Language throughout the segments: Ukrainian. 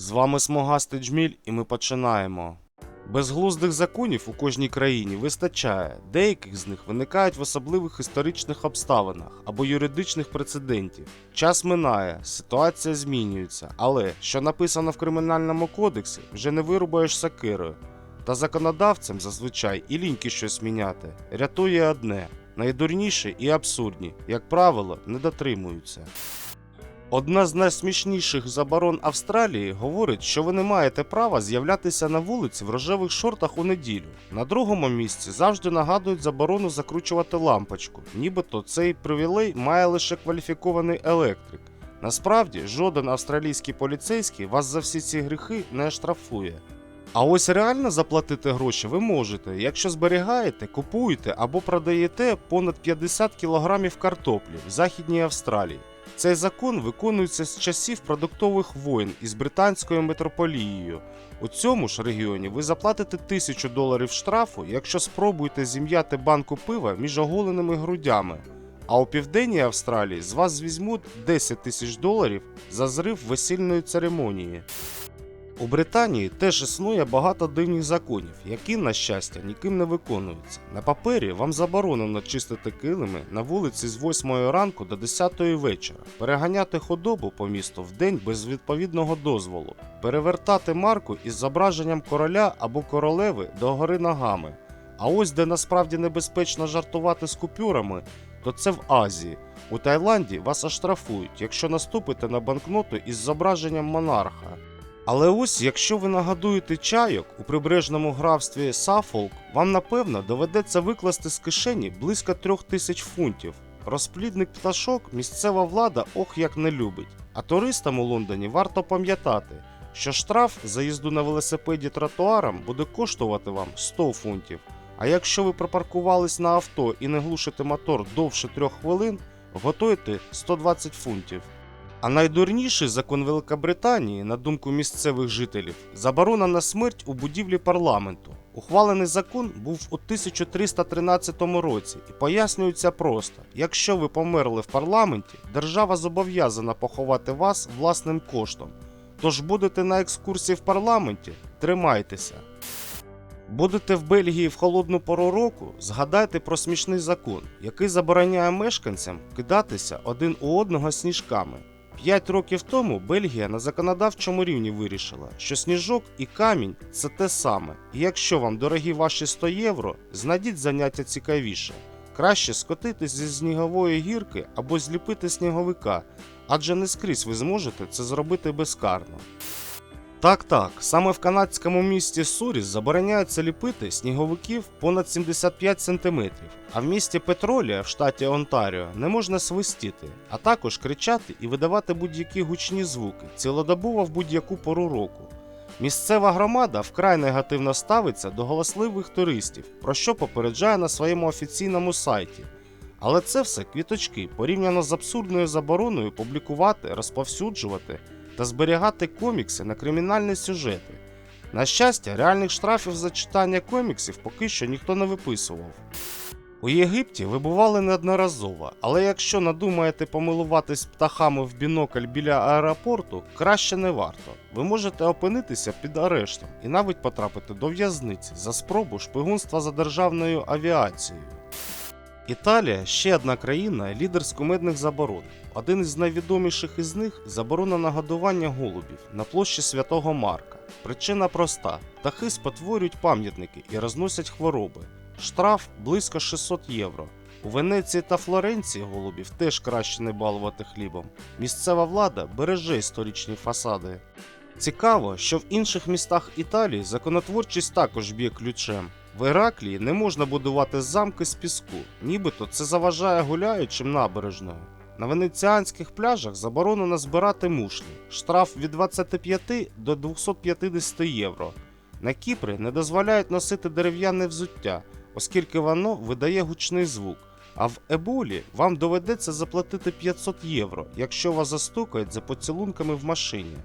З вами Смогастий Джміль, і ми починаємо. Безглуздих законів у кожній країні вистачає, деяких з них виникають в особливих історичних обставинах або юридичних прецедентів. Час минає, ситуація змінюється, але що написано в кримінальному кодексі, вже не вирубаєш сакирою. Та законодавцям зазвичай і ліньки щось міняти. Рятує одне найдурніші і абсурдні, як правило, не дотримуються. Одна з найсмішніших заборон Австралії говорить, що ви не маєте права з'являтися на вулиці в рожевих шортах у неділю. На другому місці завжди нагадують заборону закручувати лампочку, нібито цей привілей має лише кваліфікований електрик. Насправді, жоден австралійський поліцейський вас за всі ці гріхи не штрафує. А ось реально заплатити гроші ви можете, якщо зберігаєте, купуєте або продаєте понад 50 кг картоплі в Західній Австралії. Цей закон виконується з часів продуктових воєн із британською метрополією. У цьому ж регіоні ви заплатите тисячу доларів штрафу, якщо спробуєте зім'яти банку пива між оголеними грудями. А у південній Австралії з вас візьмуть 10 тисяч доларів за зрив весільної церемонії. У Британії теж існує багато дивних законів, які, на щастя, ніким не виконуються. На папері вам заборонено чистити килими на вулиці з 8 ранку до 10 вечора, переганяти худобу по місту в день без відповідного дозволу, перевертати марку із зображенням короля або королеви догори ногами. А ось де насправді небезпечно жартувати з купюрами, то це в Азії. У Таїланді вас оштрафують, якщо наступите на банкноту із зображенням монарха. Але ось якщо ви нагадуєте чайок у прибережному графстві Сафолк, вам напевно доведеться викласти з кишені близько трьох тисяч фунтів. Розплідник пташок місцева влада ох як не любить. А туристам у Лондоні варто пам'ятати, що штраф за їзду на велосипеді тротуаром буде коштувати вам 100 фунтів. А якщо ви припаркувались на авто і не глушите мотор довше трьох хвилин, готуйте 120 фунтів. А найдурніший закон Великобританії, на думку місцевих жителів, заборона на смерть у будівлі парламенту. Ухвалений закон був у 1313 році і пояснюється просто: якщо ви померли в парламенті, держава зобов'язана поховати вас власним коштом. Тож будете на екскурсії в парламенті, тримайтеся. Будете в Бельгії в холодну пору року, згадайте про смішний закон, який забороняє мешканцям кидатися один у одного сніжками. П'ять років тому Бельгія на законодавчому рівні вирішила, що сніжок і камінь це те саме. І якщо вам дорогі ваші 100 євро, знайдіть заняття цікавіше. Краще скотитись зі снігової гірки або зліпити сніговика, адже не скрізь ви зможете це зробити безкарно. Так, так, саме в канадському місті Суріс забороняється ліпити сніговиків понад 75 см, а в місті Петролія в штаті Онтаріо не можна свистіти, а також кричати і видавати будь-які гучні звуки, цілодобово в будь-яку пору року. Місцева громада вкрай негативно ставиться до голосливих туристів, про що попереджає на своєму офіційному сайті. Але це все квіточки порівняно з абсурдною забороною публікувати, розповсюджувати та зберігати комікси на кримінальні сюжети. На щастя, реальних штрафів за читання коміксів поки що ніхто не виписував. У Єгипті ви бували неодноразово, але якщо надумаєте помилуватись птахами в бінокль біля аеропорту, краще не варто. Ви можете опинитися під арештом і навіть потрапити до в'язниці за спробу шпигунства за державною авіацією. Італія ще одна країна лідер з кумедних заборон. Один із найвідоміших із них заборона на годування голубів на площі Святого Марка. Причина проста: птахи спотворюють пам'ятники і розносять хвороби. Штраф близько 600 євро. У Венеції та Флоренції голубів теж краще не балувати хлібом. Місцева влада береже історичні фасади. Цікаво, що в інших містах Італії законотворчість також б'є ключем. В Іраклії не можна будувати замки з піску, нібито це заважає гуляючим набережною. На венеціанських пляжах заборонено збирати мушлі, штраф від 25 до 250 євро. На Кіпрі не дозволяють носити дерев'яне взуття, оскільки воно видає гучний звук. А в Еболі вам доведеться заплатити 500 євро, якщо вас застукають за поцілунками в машині.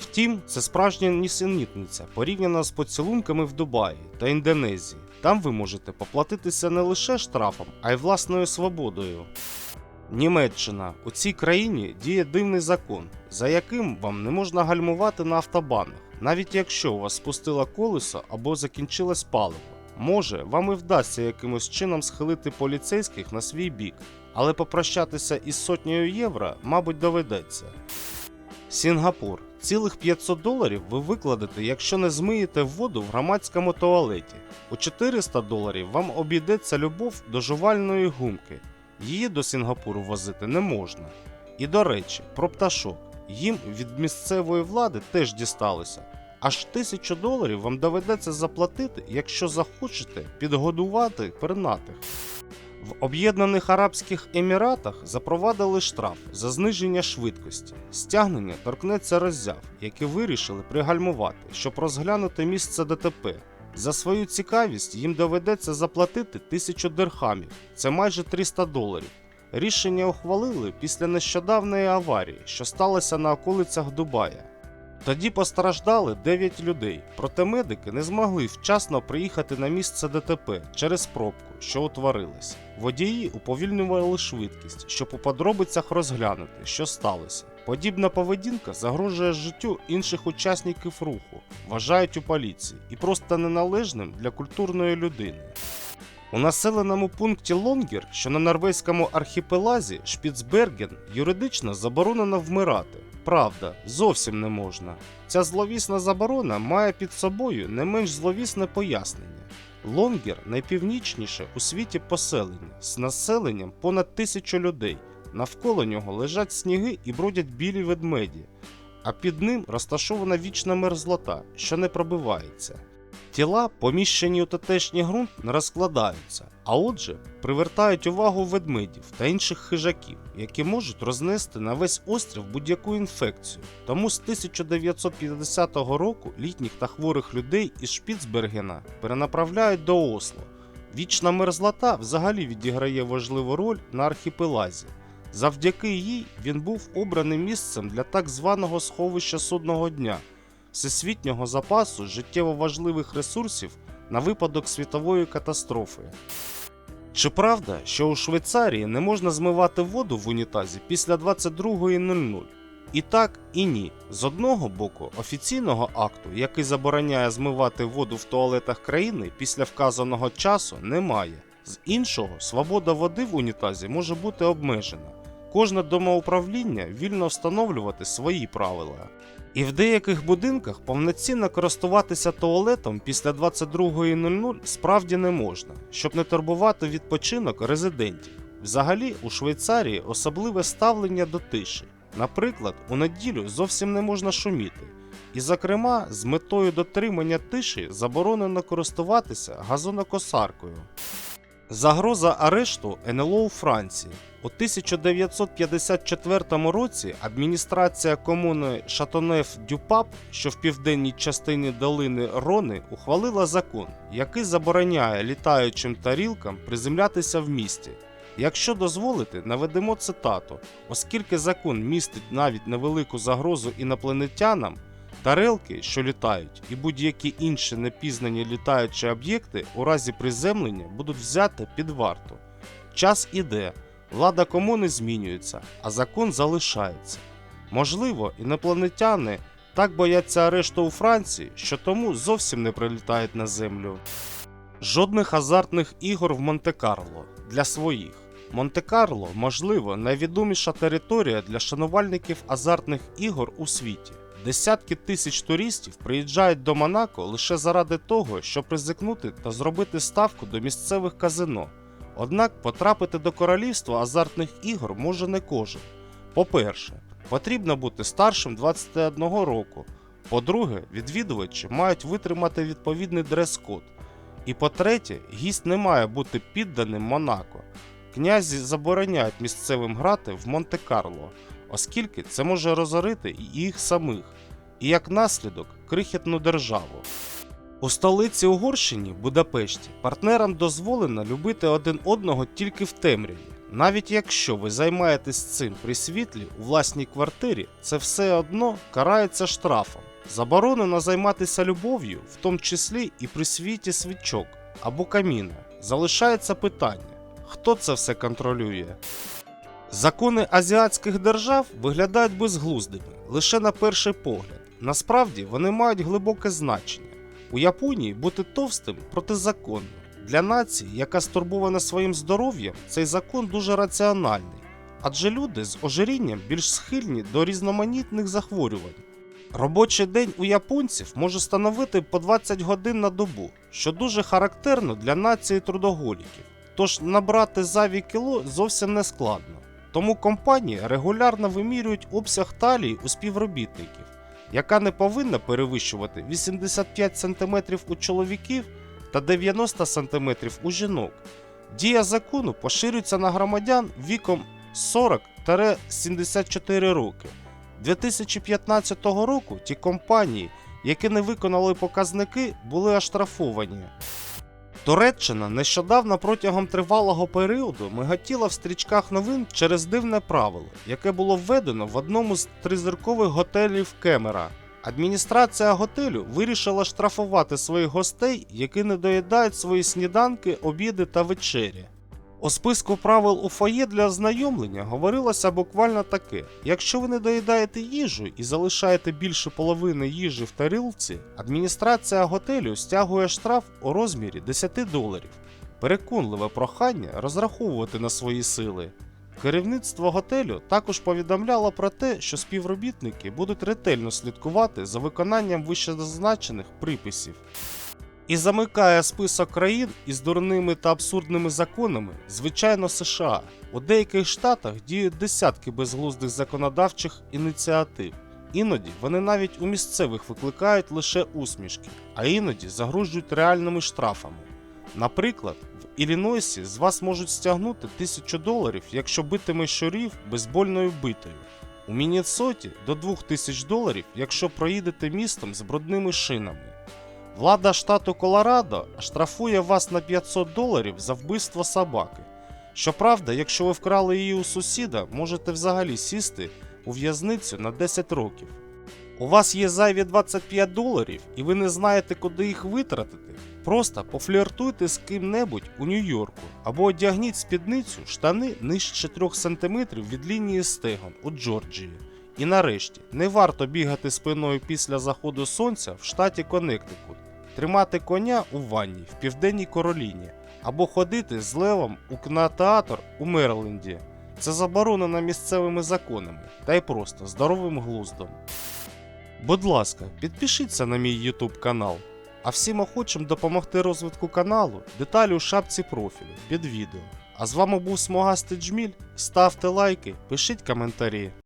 Втім, це справжня нісенітниця порівняно з поцілунками в Дубаї та Індонезії. Там ви можете поплатитися не лише штрафом, а й власною свободою. Німеччина. У цій країні діє дивний закон, за яким вам не можна гальмувати на автобанах, навіть якщо у вас спустило колесо або закінчилось паливо. Може, вам і вдасться якимось чином схилити поліцейських на свій бік, але попрощатися із сотнею євро, мабуть, доведеться. Сінгапур. Цілих 500 доларів ви викладете, якщо не змиєте воду в громадському туалеті. У 400 доларів вам обійдеться любов до жувальної гумки. Її до Сінгапуру возити не можна. І до речі, про пташок. Їм від місцевої влади теж дісталося. Аж тисячу доларів вам доведеться заплатити, якщо захочете підгодувати пернатих. В Об'єднаних Арабських Еміратах запровадили штраф за зниження швидкості. Стягнення торкнеться роззяв, які вирішили пригальмувати, щоб розглянути місце ДТП. За свою цікавість їм доведеться заплатити тисячу дирхамів, це майже 300 доларів. Рішення ухвалили після нещодавної аварії, що сталося на околицях Дубая. Тоді постраждали 9 людей, проте медики не змогли вчасно приїхати на місце ДТП через пробку, що утворилась. Водії уповільнювали швидкість, щоб у подробицях розглянути, що сталося. Подібна поведінка загрожує життю інших учасників руху, вважають у поліції, і просто неналежним для культурної людини. У населеному пункті Лонгер, що на норвезькому архіпелазі Шпіцберген, юридично заборонено вмирати. Правда, зовсім не можна. Ця зловісна заборона має під собою не менш зловісне пояснення. Лонгер найпівнічніше у світі поселення з населенням понад тисячу людей. Навколо нього лежать сніги і бродять білі ведмеді, а під ним розташована вічна мерзлота, що не пробивається. Тіла, поміщені у тотешній ґрунт, не розкладаються, а отже, привертають увагу ведмедів та інших хижаків, які можуть рознести на весь острів будь-яку інфекцію. Тому з 1950 року літніх та хворих людей із Шпіцбергена перенаправляють до Осло. Вічна мерзлота взагалі відіграє важливу роль на архіпелазі. Завдяки їй він був обраний місцем для так званого сховища судного дня всесвітнього запасу життєво важливих ресурсів на випадок світової катастрофи. Чи правда, що у Швейцарії не можна змивати воду в унітазі після 22.00? І так, і ні. З одного боку, офіційного акту, який забороняє змивати воду в туалетах країни після вказаного часу, немає. З іншого, свобода води в унітазі може бути обмежена. Кожне домоуправління вільно встановлювати свої правила. І в деяких будинках повноцінно користуватися туалетом після 22.00 справді не можна, щоб не турбувати відпочинок резидентів. Взагалі, у Швейцарії особливе ставлення до тиші. Наприклад, у неділю зовсім не можна шуміти. І, зокрема, з метою дотримання тиші заборонено користуватися газонокосаркою. Загроза арешту НЛО у Франції. У 1954 році адміністрація комуни Шатонеф Дюпап, що в південній частині долини Рони, ухвалила закон, який забороняє літаючим тарілкам приземлятися в місті. Якщо дозволите, наведемо цитату, оскільки закон містить навіть невелику загрозу інопланетянам, тарелки, що літають, і будь-які інші непізнані літаючі об'єкти у разі приземлення будуть взяти під варту. Час іде, влада комуни змінюється, а закон залишається. Можливо, інопланетяни так бояться арешту у Франції, що тому зовсім не прилітають на землю. Жодних азартних ігор в Монте-Карло для своїх. Монте-Карло, можливо, найвідоміша територія для шанувальників азартних ігор у світі. Десятки тисяч туристів приїжджають до Монако лише заради того, щоб ризикнути та зробити ставку до місцевих казино. Однак потрапити до королівства азартних ігор може не кожен. По-перше, потрібно бути старшим 21 року. По-друге, відвідувачі мають витримати відповідний дрес-код. І по-третє, гість не має бути підданим Монако. Князі забороняють місцевим грати в Монте-Карло, оскільки це може розорити і їх самих, і як наслідок крихітну державу. У столиці Угорщині, Будапешті, партнерам дозволено любити один одного тільки в темряві. Навіть якщо ви займаєтесь цим при світлі у власній квартирі, це все одно карається штрафом. Заборонено займатися любов'ю, в тому числі і при світі свічок або каміна. Залишається питання, хто це все контролює. Закони азіатських держав виглядають безглуздими лише на перший погляд. Насправді вони мають глибоке значення. У Японії бути товстим протизаконно. Для нації, яка стурбована своїм здоров'ям, цей закон дуже раціональний, адже люди з ожирінням більш схильні до різноманітних захворювань. Робочий день у японців може становити по 20 годин на добу, що дуже характерно для нації трудоголіків. Тож набрати зайві кіло зовсім не складно. Тому компанії регулярно вимірюють обсяг талії у співробітників, яка не повинна перевищувати 85 см у чоловіків та 90 см у жінок. Дія закону поширюється на громадян віком 40-74 роки. 2015 року ті компанії, які не виконали показники, були оштрафовані. Туреччина нещодавно протягом тривалого періоду миготіла в стрічках новин через дивне правило, яке було введено в одному з тризіркових готелів Кемера. Адміністрація готелю вирішила штрафувати своїх гостей, які не доїдають свої сніданки, обіди та вечері. У списку правил у фоє для ознайомлення говорилося буквально таке: якщо ви не доїдаєте їжу і залишаєте більше половини їжі в тарілці, адміністрація готелю стягує штраф у розмірі 10 доларів. Переконливе прохання розраховувати на свої сили. Керівництво готелю також повідомляло про те, що співробітники будуть ретельно слідкувати за виконанням вищезазначених приписів. І замикає список країн із дурними та абсурдними законами, звичайно, США. У деяких штатах діють десятки безглуздих законодавчих ініціатив. Іноді вони навіть у місцевих викликають лише усмішки, а іноді загрожують реальними штрафами. Наприклад, в Іллінойсі з вас можуть стягнути 1000 доларів, якщо битиме щурів бейсбольною битою. У Міннесоті до 2000 доларів, якщо проїдете містом з брудними шинами. Влада штату Колорадо штрафує вас на 500 доларів за вбивство собаки. Щоправда, якщо ви вкрали її у сусіда, можете взагалі сісти у в'язницю на 10 років. У вас є зайві 25 доларів і ви не знаєте, куди їх витратити. Просто пофліртуйте з ким-небудь у Нью-Йорку або одягніть спідницю штани нижче 3 см від лінії стегон у Джорджії. І нарешті, не варто бігати спиною після заходу сонця в штаті Коннектикут, тримати коня у ванні в Південній Кароліні або ходити з левом у кінотеатр у Мерленді. Це заборонено місцевими законами та й просто здоровим глуздом. Будь ласка, підпишіться на мій YouTube канал. А всім охочим допомогти розвитку каналу, деталі у шапці профілю під відео. А з вами був Смогастий Джміль. Ставте лайки, пишіть коментарі.